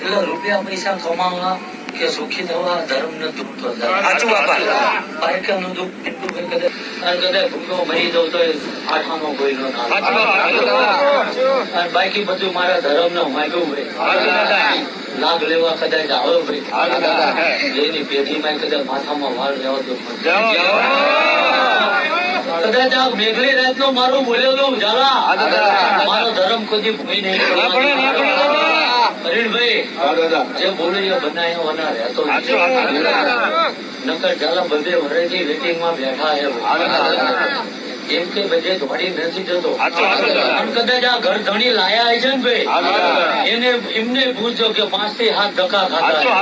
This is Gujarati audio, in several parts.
એટલે રૂપિયા પૈસા કમાવા કે સુખી થવા ધર્મ ને દુઃખ તો સાચું બાપા. પારકાનું દુઃખ. એટલું કઈ કદાચ અને કદાચ ભૂખ્યો મરી જવું તો આઠાનો કોઈ નો ના. અને બાકી બધું મારા ધર્મ ને માગ્યું ભાઈ. લાભ લેવા કદાચ આવ્યો ભાઈ એની પેઢીમાં કદાચ માથામાં વાળ લેવા તો કદાચ આ મેઘલી રાત નો મારું બોલેલું ઝાલા મારો ધર્મ કોઈ ભૂઈ નહીં હરીણભાઈ જે બોલે બનાવ્યો વના રહેતો નકર ઝાલા બધે વરેથી વેટિંગમાં બેઠા છે એમ કે બધે દોડી નથી જતો. સાચું, સાચું. કદાચ આ ઘર ધણી લાયા છે ને ભાઈ? એને એમને પૂછો કે પાંચથી હાથ ધક્કા ખાતા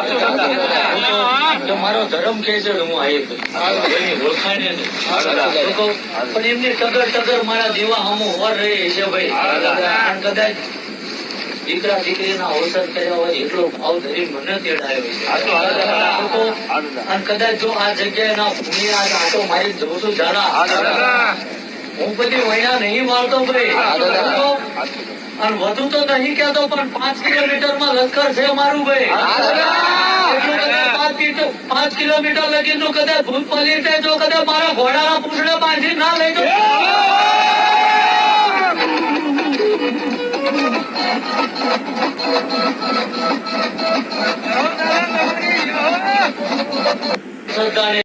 મારો ધર્મ કે છે હું આ એની ઓળખાણ તો કહું, પણ એમની ટગર ટગર મારા દીવા હમું વર રહી છે ભાઈ. કદાચ દીકરા દીકરીના અવસર કર્યા હોય એટલો ભાવ ધરી મને તેડાયો અને કદાચ જો આ જગ્યાએ ના ભૂમિ આ આટો મારી જઉં છું જાણા હું બધી વૈયા નહીં મારતો ભાઈ. અને વધુ તો નહીં કહેતો પણ પાંચ કિલોમીટરમાં લશ્કર છે મારું ભાઈ. પાંચ કિલોમીટર લગી નું કદાચ ભૂત પલટે જો કદાચ મારા ઘોડાના પૂછડે પાછી ના લઈ જો